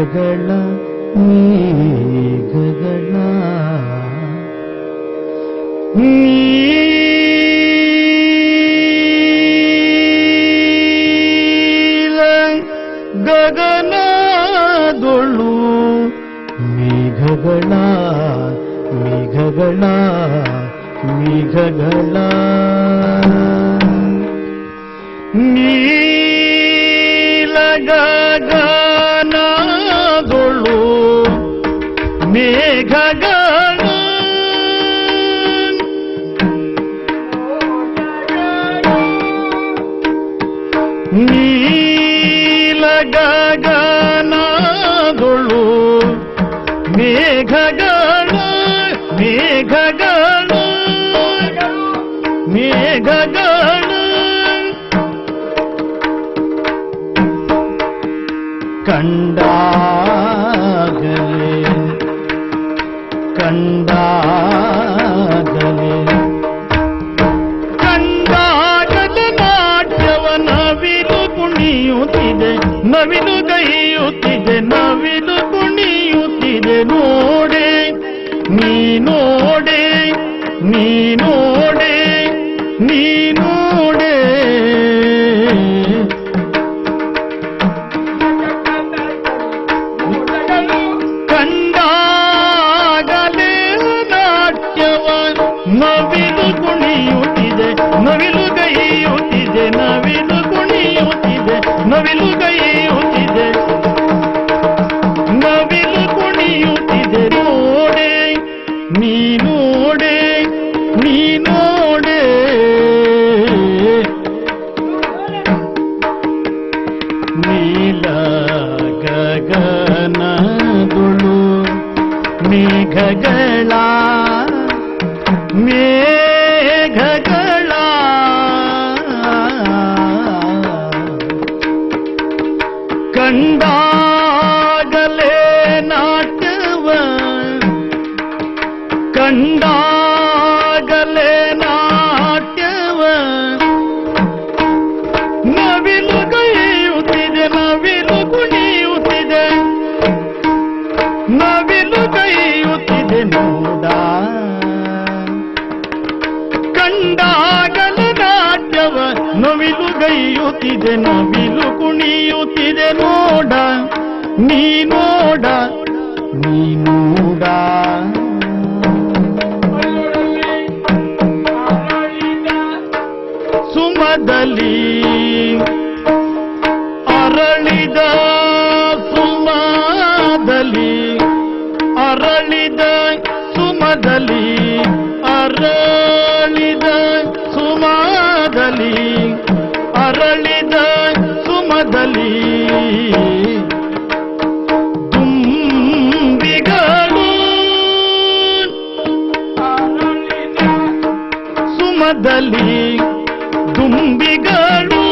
ಮೇಘಗಳ ಮೇಘಗಳ ನೀಲ ಗಗನದೊಳು ಮೇಘಗಳ ಮೇಘಗಳ ಮೇಘಗಳ ಮೇಘಗಳ ನೀಲ ಗಗನದೊಳು ಮೇಘಗಳ ನೀ ನೋಡೆ ನೀ ನೋಡೆ ನೀ ನೋಡೆ ನೀಲ ಗಗನದುಳು ಮೇಘಗಳ ಮೇಘಗಳ ಕಂಡಾಗಲೇ ನಾಟ್ಯವ. ನವಿಲು ಗೈಯುತ್ತಿದೆ ನವಿಲು ಕುಣಿಯುತ್ತಿದೆ ನವಿಲು ಗೈಯುತ್ತಿದೆ ನೋಡ. ಕಂಡಾಗಲ ನಾಟ್ಯವ ನವಿಲು ಗೈಯುತ್ತಿದೆ ನವಿಲು ಕುಣಿಯುತ್ತಿದೆ ನೋಡ. ನೀ ಸುಮದಲ್ಲಿ ಅರಳಿದ ಸುಮದಲ್ಲಿ ಅರಳಿದ ಸುಮದಲ್ಲಿ ಅರಳಿದ ಸುಮದಲ್ಲಿ ಅರಳಿದ ಸುಮದಲ್ಲಿ. ಸುಮದಲ್ಲಿ ದುಂಬಿಗಳು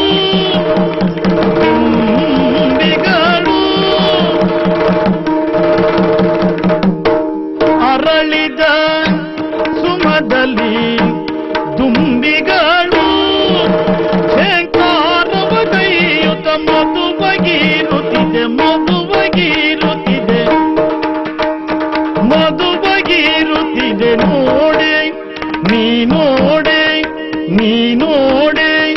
ತುಂಬಿಗಳು ಅರಳಿದ ಸುಮದಲ್ಲಿ ತುಂಬಿಗಳು ಶಂಕಾರವ ಕೈಯುತ ಮಧು ಬಗೀರುತ್ತಿದೆ ಮಧು ಬಗೀರುತ್ತಿದೆ ಮಧು ಬಗೀರುತ್ತಿದೆ ನೋಡಿ, ನೀ ನೋಡೆ. ನೀ ನೋಡೆ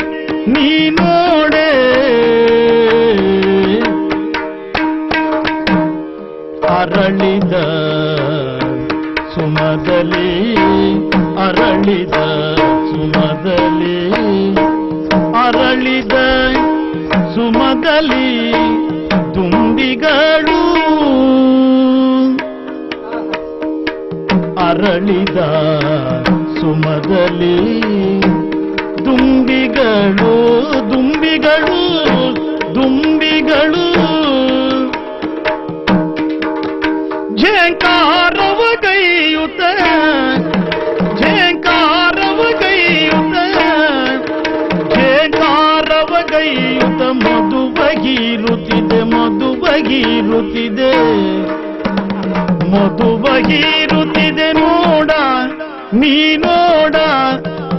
ನೀ ನೋಡೆ. ಅರಳಿದ ಸುಮದಲ್ಲಿ ಅರಳಿದ ಸುಮದಲ್ಲಿ ಅರಳಿದ ಸುಮದಲ್ಲಿ ತುಂಬಿಗಳು. ಅರಳಿದ ಸುಮದಲ್ಲಿ ಬಗೀರುತ್ತಿದೆ ಮಧು ಬಗೀರುತ್ತಿದೆ ನೋಡ, ನೀ ನೋಡ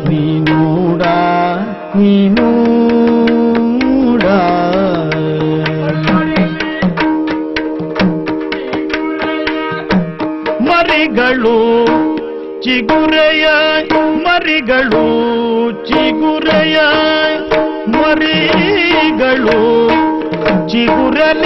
ನೀ ನೋಡ, ನೀ ಮರಿಗಳು ಚಿಗುರೆಯ ಮರಿಗಳು ಚಿಗುರೆಯ, ಮರಿಗಳು ಚಿಗುರಲ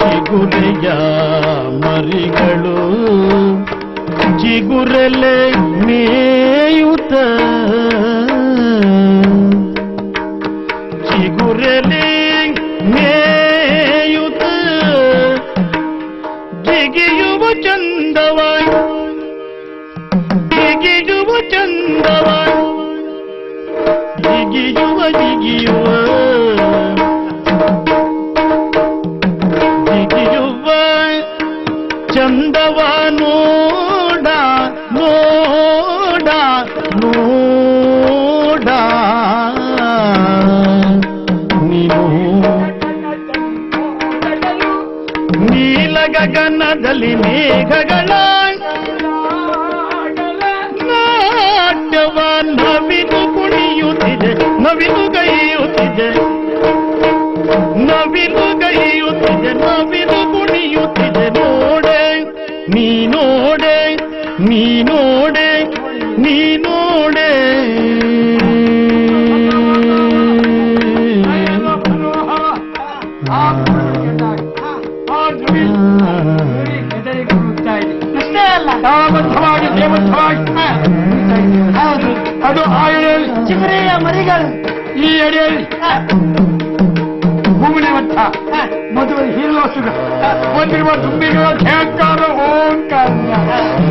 ಚಿಗುರೆಯ ಮರಿಗಳು ಚಿಗುರಲೆ ಮೇಯುತ ಚಿಗುರಲೆ ಮೇಯುತ ಜಿಗಿಯುವ ಚಂದವ ಜಿಗಿಯುವ ಚಂದವಾಯ್ ಚಂದವ ನೋಡ ನೋಡ ನೋಡ ನೀನು ನೀಲ ಗಗನದಲ್ಲಿ ಮೇಘಗಳ ನಾಟ್ಯವ ನವಿಲು ಕುಣಿಯುತ್ತಿದೆ ನವಿಲು ಗೈಯುತ್ತಿದೆ ನವಿಲು ಗೈಯುತ್ತಿದೆ ನೀ ನೋಡೆ ನೀ ನೋಡೆ ಅಷ್ಟೇ ಅಲ್ಲ ಸಾಮರ್ಥವಾಗಿ ದೇವತ್ವವಾಗಿ ಹೌದು. ಅದು ಆಯುಳಲ್ಲಿ. ಚಿಗುರೆಯ ಮರಿಗಳು. ಈ ಅಡಿಯಲ್ಲಿ ಭೂಮಿನೇ ಮಠ ಮದುವೆ ಹೀರೋಸುಗಳು ಒಂದಿರುವ ತುಂಬಿಗಳ ಖ್ಯಾಕಾರ ಓಂಕಾರ